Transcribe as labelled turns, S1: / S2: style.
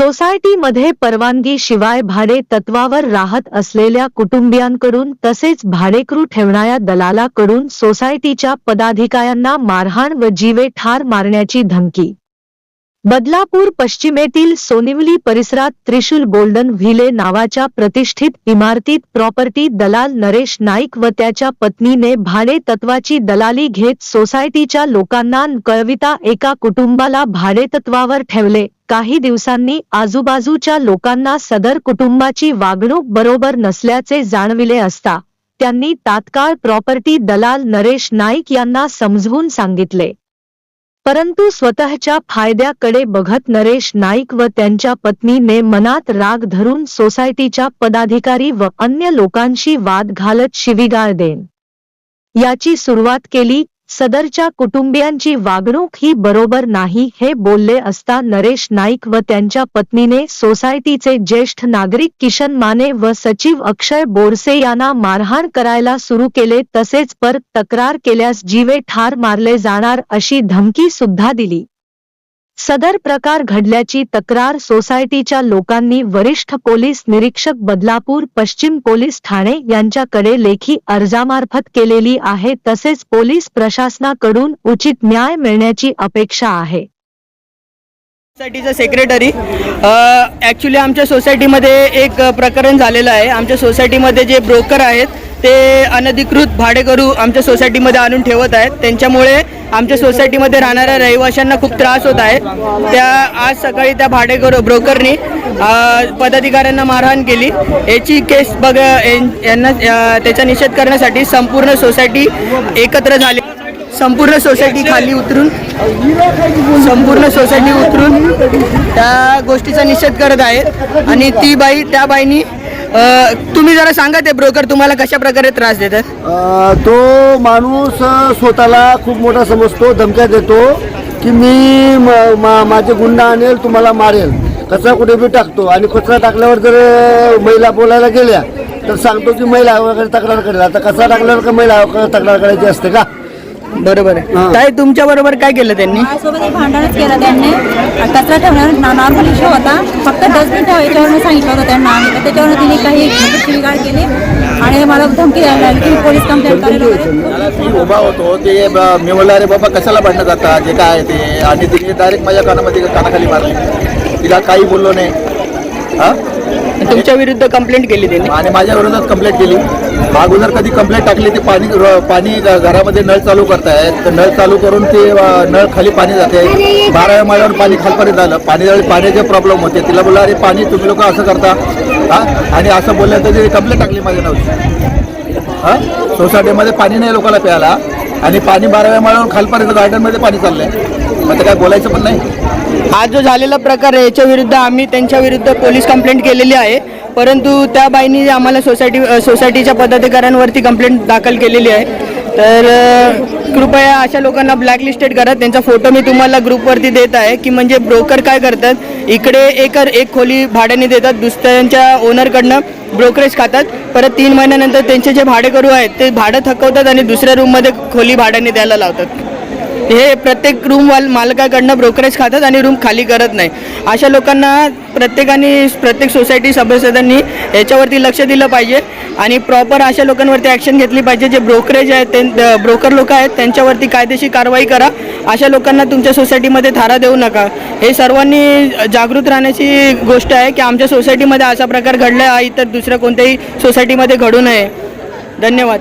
S1: सोसायटीमध्ये परवानगी शिवाय भाडे तत्वावर राहत असलेल्या कुटुंबियांकडून तसेच भाडेकरू ठेवणाऱ्या दलालाकडून सोसायटीच्या पदाधिकाऱ्यांना मारहाण व जीवे ठार मारण्याची धमकी. बदलापूर पश्चिमेतील सोनिवली परिसरात त्रिशूल गोल्डन व्हिले नावाच्या प्रतिष्ठित इमारतीत प्रॉपर्टी दलाल नरेश नाईक व त्याच्या पत्नीने भाडे तत्वाची दलाली घेत सोसायटीच्या लोकांना कळविता एका कुटुंबाला भाडेतत्वावर ठेवले. काही दिवसांनी आजूबाजूच्या लोकांना सदर कुटुंबाची वागणूक बरोबर नसल्याचे जाणविले असता त्यांनी तात्काळ प्रॉपर्टी दलाल नरेश नाईक यांना समजवून सांगितले. परंतु स्वतःच्या फायद्याकडे बघत नरेश नाईक व त्यांच्या पत्नीने मनात राग धरून सोसायटीच्या पदाधिकारी व अन्य लोकांशी वाद घालत शिवीगाळ देन याची सुरुवात केली सदरच्या कुटुंबियांची वागणूक ही बरोबर नाही हे बोलले असता नरेश नाईक व त्यांच्या पत्नीने सोसायटीचे ज्येष्ठ नागरिक किशन माने व सचिव अक्षय बोरसे यांना मारहाण करायला सुरू केले. तसेच पर तक्रार केल्यास जीवे ठार मारले जाणार अशी धमकी सुद्धा दिली. सदर प्रकार घडल्याची तक्रार सोसायटीच्या लोकांनी वरिष्ठ पोलीस निरीक्षक बदलापूर पश्चिम पोलीस ठाणे यांच्याकडे लेखी अर्जामार्फत केलेली आहे. तसेच पोलीस प्रशासनाकडून उचित न्याय मिळण्याची अपेक्षा आहे.
S2: सोसायटीचा सेक्रेटरी ॲक्च्युली आमच्या सोसायटीमध्ये एक प्रकरण झालेलं आहे. आमच्या सोसायटीमध्ये जे ब्रोकर आहेत ते अनधिकृत भाडेकरू आमच्या सोसायटीमध्ये आणून ठेवत आहेत. त्यांच्यामुळे आमच्या सोसायटीमध्ये राहणाऱ्या रहिवाशांना खूप त्रास होत आहे. त्या आज सकाळी त्या भाडेकरू ब्रोकरनी पदाधिकाऱ्यांना मारहाण केली. याची केस बघ यांना त्याचा निषेध करण्यासाठी संपूर्ण सोसायटी एकत्र झाली. संपूर्ण सोसायटी खाली उतरून संपूर्ण सोसायटी उतरून त्या गोष्टीचा निषेध करत आहेत आणि ती बाई त्या बाईनी अ, तुम्ही जरा सांगा ते ब्रोकर तुम्हाला कशा प्रकारे त्रास देतात?
S3: अ, तो माणूस अ, स्वतःला खूप मोठा समजतो धमक्या देतो की मी म- मा- माझे गुंडा आणेल तुम्हाला मारेल. कचरा कुठे बी टाकतो. आणि कचरा टाकल्यावर जर अ, महिला बोलायला गेल्या तर सांगतो की महिला वगैरे तक्रार करेल. आता कचरा टाकल्यावर का महिला वगैरे तक्रार करायची असते का?
S2: बरोबर आहे.
S3: हां.
S2: ताई तुमच्या बरोबर काय केलं त्यांनी?
S4: माझ्यासोबत एक भांडणच केलं त्यांनी. कचरा ठेवण्यावर नॉर्मल इश्यू होता. फक्त डस्टबिन ठेवायच्यावरनं सांगितलं होतं त्यांना तर त्याच्यावर तिने काही शिवीगाळ केली. आणि मला धमकी द्यायला लागली. की पोलीस कंप्लेंट करेल वगैरे
S5: ती उभा होतो. ते ब- मी म्हणलं अरे बाबा कशाला भांडणं जातात जे काय आहे ते. आणि तिने डायरेक्ट माझ्या कानामध्ये कानाखाली मारली. तिला काही बोललो नाही. हा?
S2: तुमच्या विरुद्ध कंप्लेंट केली त्यांनी?
S5: आणि माझ्या विरोधात कंप्लेंट केली. अगोदर कधी कंप्लेंट टाकली ते पाणी पाणी घरामध्ये नळ चालू करतायत. तर नळ चालू करून ते नळ खाली पाणी जाते. बाराव्या माळ्यावर पाणी खालपर्यंत आलं. पाणी ज्यावेळी पाण्याचे प्रॉब्लेम होते. तिला बोलला अरे पाणी तुम्ही लोक असं करता. हा? आणि असं बोललं तर कंप्लेंट टाकली माझ्या नावची. हा? सोसायटीमध्ये पाणी नाही लोकांना प्यायला. आणि पाणी बाराव्या माळ्यावर खालपर्यंत गार्डनमध्ये पाणी चाललंय. मग काय बोलायचं पण नाही?
S2: हा जो झालेला प्रकार आहे याच्या विरुद्ध आम्ही त्यांच्या विरुद्ध पोलीस कंप्लेंट केलेली आहे. परंतु त्या बाईंनी आम्हाला सोसायटी सोसायटीच्या पदाधिकाऱ्यांवरती कंप्लेंट दाखल केलेली आहे. तर कृपया अशा लोकांना ब्लॅकलिस्टेड करा. त्यांचा फोटो मी तुम्हाला ग्रुपवरती देत आहे की म्हणजे ब्रोकर काय करतात? इकडे एकर एक खोली भाड्याने देतात दुसऱ्यांच्या ओनरकडनं ब्रोकरेज खातात. परत तीन महिन्यानंतर त्यांचे जे भाडेकरू आहेत ते भाडं थकवतात आणि दुसऱ्या रूममध्ये खोली भाड्याने द्यायला लावतात. हे प्रत्येक रूम वाल मालकाकडनं ब्रोकरेज खातात आणि रूम खाली करत नाही. अशा लोकांना प्रत्येकाने प्रत्येक सोसायटी सभासदांनी याच्यावरती लक्ष दिलं पाहिजे आणि प्रॉपर अशा लोकांवरती ॲक्शन घेतली पाहिजे जे ब्रोकरेज आहेत ते ब्रोकर लोक आहेत त्यांच्यावरती कायदेशीर कारवाई करा. अशा लोकांना तुमच्या सोसायटीमध्ये थारा देऊ नका. हे सर्वांनी जागृत राहण्याची गोष्ट आहे की आमच्या सोसायटीमध्ये असा प्रकार घडला आहे इतर दुसऱ्या कोणत्याही सोसायटीमध्ये घडू नये. धन्यवाद.